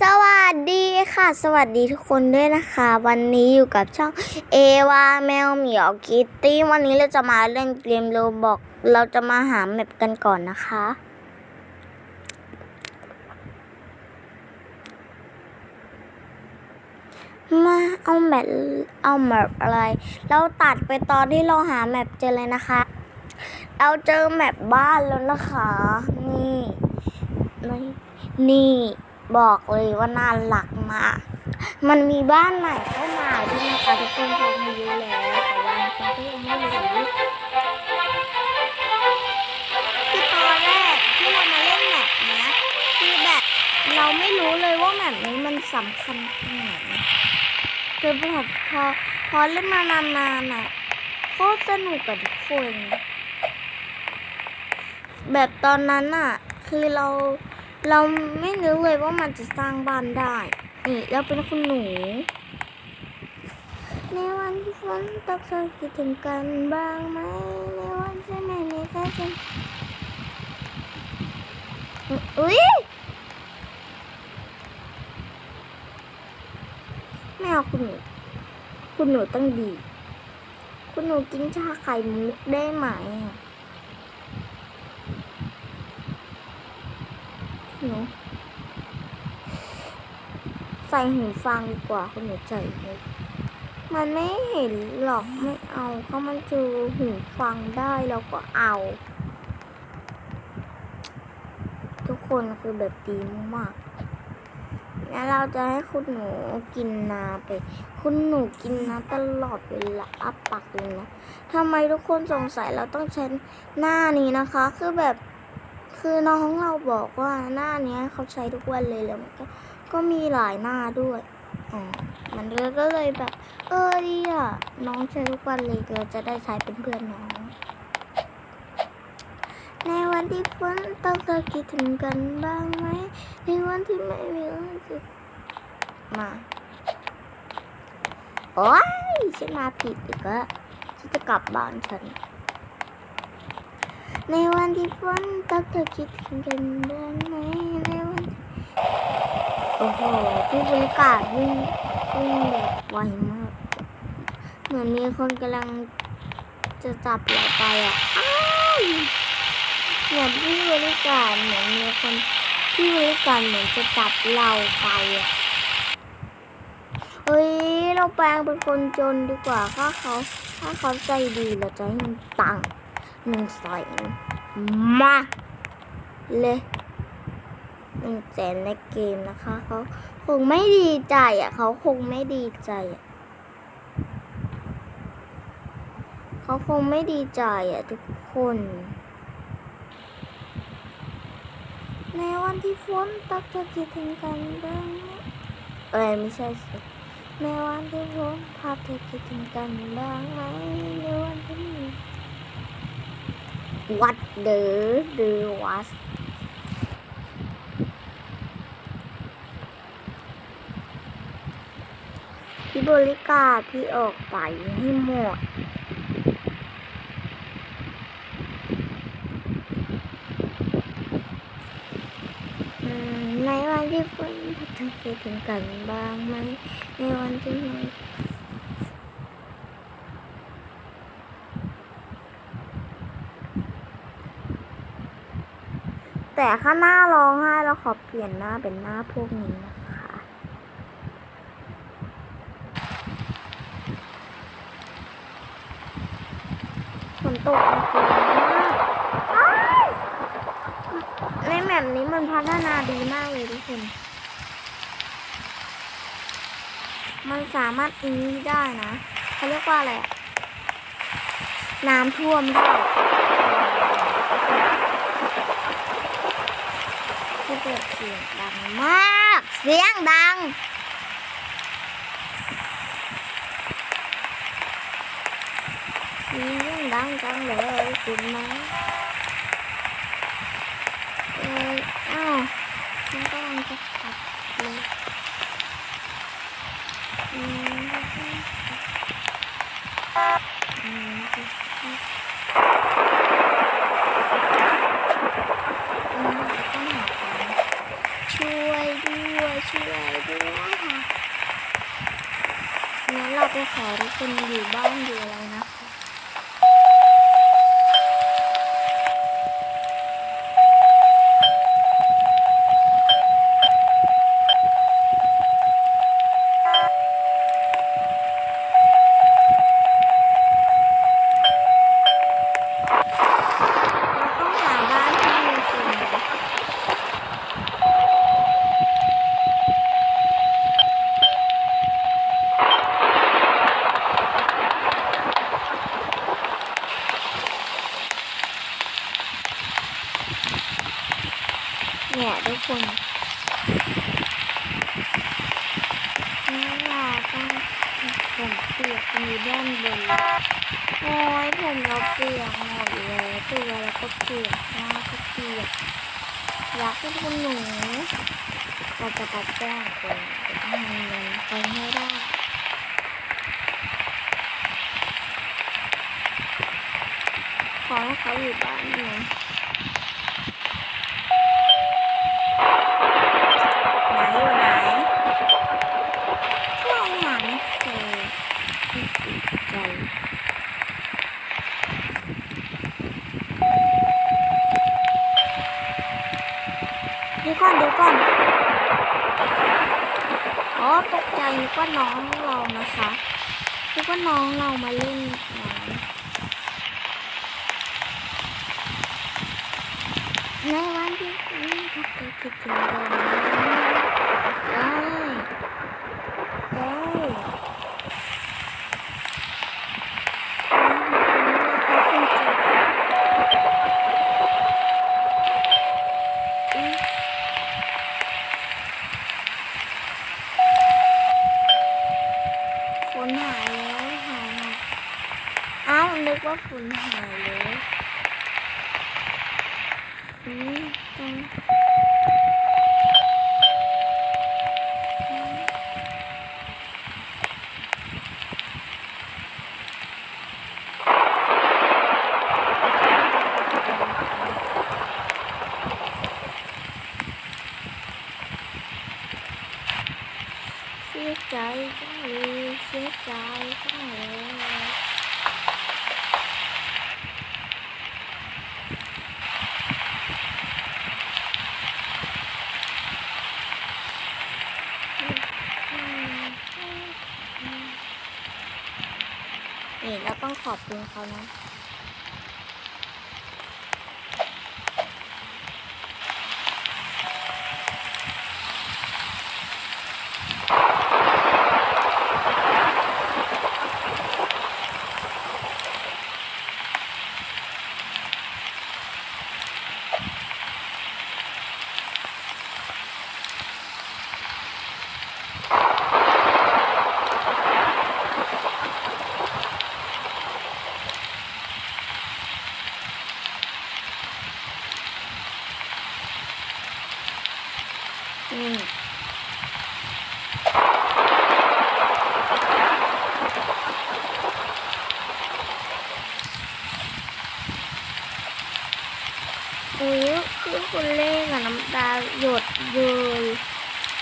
สวัสดีค่ะ สวัสดีทุกคนด้วยนะคะ วันนี้อยู่กับช่องเอวาแมวเหมียวคิตตี้วันนี้เราจะมาเล่นเกมโรบอกเราจะมาหาแมปกันก่อนนะคะ มาเอาแมปเอาแมปอะไร เราตัดไปตอนที่เราหาแมปเจอเลยนะคะ เราเจอแมปบ้านแล้วนะคะ นี่นี่นี่ บอกเลยว่าน่ารักมาก มันมีบ้านใหม่เข้ามาด้วยนะคะทุกคนคงรู้แล้วแต่ว่าคนก็ยังไม่รู้คือตอนแรกที่เรามาเล่นแมปเนี้ยคือแบบเราไม่รู้เลยว่าแมปนี้มันสำคัญตรงไหนคือพอพอพอเล่นมานานๆน่ะโคตรสนุกกับทุกคน แบบตอนนั้นน่ะ คือเรา เราไม่นึกเลยว่ามันจะสร้างบ้านได้ นี่เราเป็นคุณหนู ในวันที่ฝนตกเธอคิดถึงกันบ้างไหมในวันที่ไม่มีใครฉันอุ้ยไม่เอาคุณหนู คุณหนูต้องดี คุณหนูกินชาไข่มุกได้ไหมอะ หนูใส่หูฟังดีกว่าคุณหนูใจมันไม่เห็นหรอกไม่เอาเขามันจอหูฟังได้เราก็เอา ทุกคนคือแบบดีมากแล้วเราจะให้คุณหนูกินนาไป คุณหนูกินนาตลอดเวลาอัปปักเลยนะทำไมทุกคนสงสัยเราต้องใช้หน้านี้นะคะ คือแบบ คือน้องเราบอกว่าหน้าเนี้ยเขาใช้ทุกวันเลยแล้วมันก็ก็มีหลายหน้าด้วยอ๋อมันเลยก็เลยแบบ เออดีอะ น้องใช้ทุกวันเลยเราจะได้ใช้เป็นเพื่อนน้อง ในวันที่ฝนตกเราคิดถึงกันบ้างไหม ในวันที่ไม่มีเรื่องจะมาโอ้ยฉันมาผิดอีกแล้วฉันจะกลับบ้านฉัน ในวันที่ฝนตกเธอคิดถึงกันบ้างไหมในวันโอ้โหพี่บรรยากาศวิ่งวิ่งแบบไวมาก เหมือนมีคนกำลังจะจับเราไปอะอ้าวเหมือนพี่บริการเหมือนมีคนพี่บริการเหมือนจะจับเราไปอะเฮ้ยเราแปลงเป็นคนจนดีกว่าถ้าเขาถ้าเขาใจดีเราจะให้มันตังค์ หนึ่งแสนมาเลยหนึ่งแสนในเกมนะคะเขาคงไม่ดีใจอะเขาคงไม่ดีใจอะเขาคงไม่ดีใจอะทุกคน ในวันที่ฝนตกเธอคิดถึงกันบ้างไหมเอ้ยไม่ใช่สิในวันที่ฝนภาพเธอคิดถึงกันบ้างไหมในวันที่ มีวัดเดอเดอวัดพี่บริการพี่ออกไปให้หมดในวันที่ฝนเธอคิดถึงกันบ้างไหมในวันที่ไม่ แต่ข้างหน้าร้องไห้เราขอเปลี่ยนหน้าเป็นหน้าพวกนี้นะคะฝนตกจริงมากในแมปนี้มันพัฒนาดีมากเลยทุกคน มันสามารถอันนี้ได้นะเขาเรียกว่าอะไร น้ำท่วมได้ เปิดเสียงดังมาก เสียงดัง เสียงดังจังเลยคุณนะเอออ้าวฉันกำลังจะขับเลยอืมอืมอืมต้องหาทางช่วยด้วย วยช่วย ด้วยค่ะงั้นเราไปขอทุกคนอยู่บ้านอยู่อะไรนะคะเราต้องหาบ้านที่มีคนนะเนี่ยทุกคนนี่เราต้อง ผมเปียกมีด้านบนโอ้ยผมเราเปียกหมดเลยตัวเราก็เปียกหน้าก็เปียกอยากให้คุณหนูเราจะปัดแก้งคนจะต้องมีเงินไปให้ได้ขอให้เขาอยู่บ้านนะไหนอยู่ไหนก็หาไม่เจอที่สุดใจ เดี๋ยวก่อนเดี๋ยวก่อน อ๋อตกใจนึกว่าน้องเรานะคะนึ กว่าน้องเรามาเล่นน้ำในวันที่คุณทักไปคิดถึงเราได้ได้อืม ฝนหายแล้วหายหายอ้าว นึกว่าฝนหายแล้วอืมตรงเสียใจจังเลยเสียใจจังเลย นี่เราต้องขอบคุณเขานะ อุ้ยคือคุณเล่กับน้ำตาหยดเลย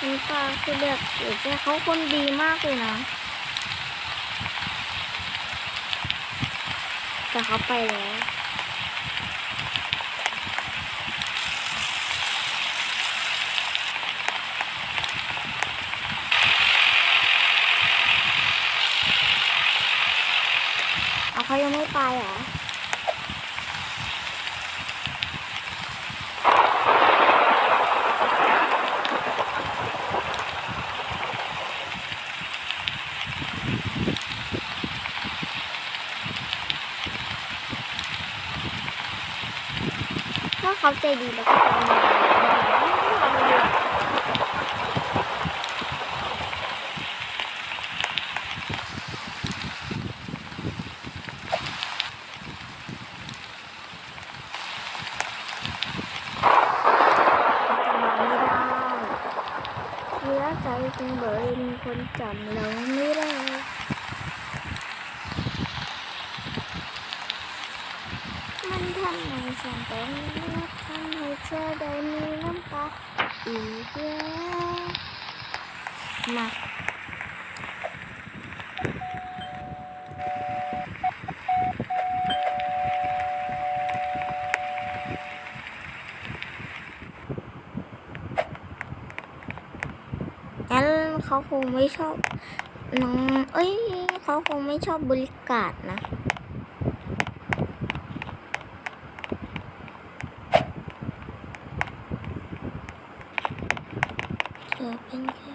น้ำตาคือแบบเสียใจเขาคนดีมากเลยนะ แต่เขาไปแล้ว เอาเขายังไม่ไปเหรอถ้าเขาใจดีแล้วก็ไปเอาเลยเสียใจจังเบยมีคนจำเราไม่ได้มันทำให้ฉันต้องรักทำให้เธอได้มีน้ำตาอีกแล้วมาก งั้น เขาคงไม่ชอบน้องเอ้ยเขาคงไม่ชอบบริการนะเธอเป็นแค่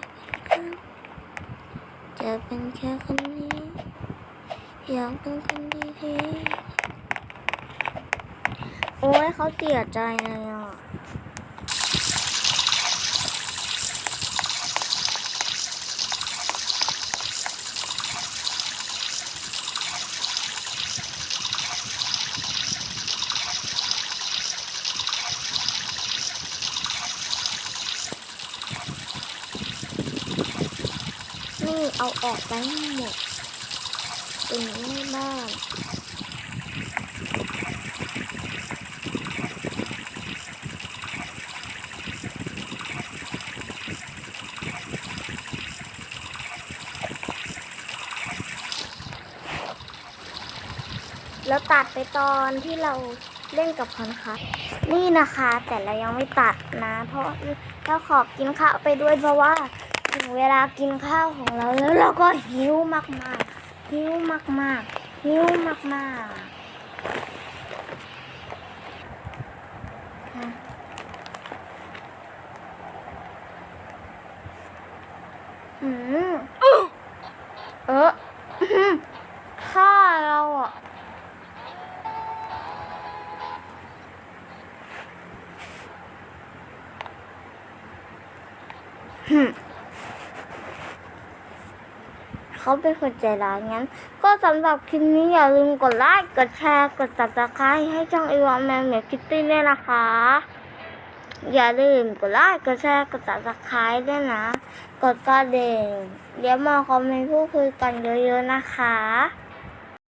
คนเธอเป็นแค่คนนี้อยากเป็นคนดีๆโอ้ยเขาเสียใจเลยอะ นี่ เอาออกไปให้หมดเป็นแม่บ้านแล้วตัดไปตอนที่เราเล่นกับคอนคัสนี่นะคะแต่เรายังไม่ตัดนะ เพราะเราขอกินข้าวไปด้วยเพราะว่า ถึงเวลากินข้าวของเราแล้วเราก็หิวมากๆ หิวมากๆ หิวมากๆค่ะอืมเอออื้าเราอะหึ เขาเป็นคนใจร้ายงั้น ก็สำหรับคลิปนี้อย่าลืมกดไลค์ กดแชร์ กดติดตามให้ช่องอีวอนแมนเมคิตตี้ด้วยนะคะ อย่าลืมกดไลค์ กดแชร์ กดติดตามได้วยนะ กดกระดิ่งเดี๋ยวมาคอมเมนต์พูดคุยกันเยอะๆนะคะ